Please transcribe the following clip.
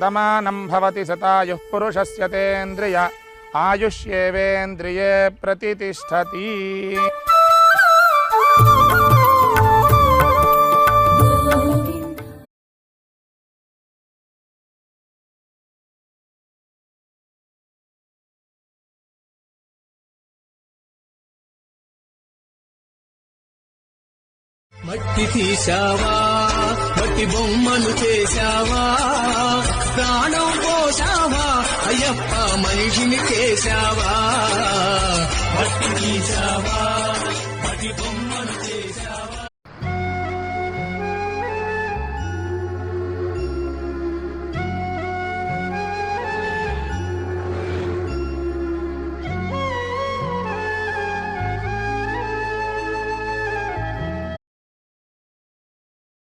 శతమానం భవతి శతాయుః పురుషస్య తేంద్రియ ఆయుష్యేవేంద్రియే ప్రతిష్టతి మట్టి తీసావా మట్టి బొమ్మను చేశావా? ప్రాణం పోసావా అయ్యప్ప మనిషిని చేశావా? మట్టి తీసావా మట్టి బొమ్మ